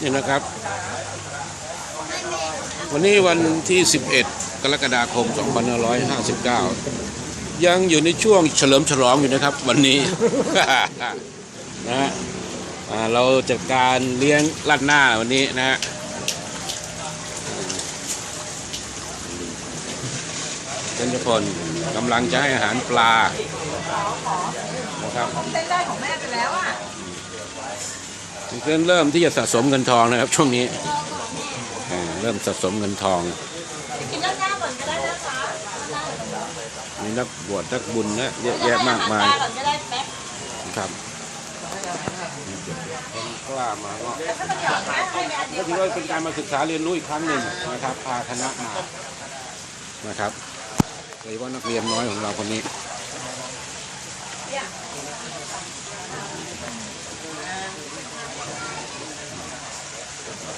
นี่นะครับ วันนี้วันที่ 11 กรกฎาคม 2559 ยังอยู่ในช่วงเฉลิมฉลองอยู่นะครับ วันนี้นะฮะเราจัดการเลี้ยงลัดหน้าวันนี้นะฮะเจนพลกำลังจะให้อาหารปลานะครับเส้นได้ของแม่ไปแล้วอะ เริ่มเริ่มที่จะสะสมเงินทองนะครับช่วงนี้เออเริ่มสะสมเงินทองกินด้านหน้าก่อนก็ได้นะคะมีนักบวชนักบุญนะเยอะแยะมากมายก่อนก็ได้แป๊บครับคนกล้ามาก็ถ้ามันหยอดแม่ให้แม่เดีก็ยวถือว่าเป็นการมาศึกษาเรียนรู้อีกครั้งหนึ่งนะครับพาคณะมานะครับโดยเฉพาะนักเรียนน้อยของเราคนนี้เนี่ย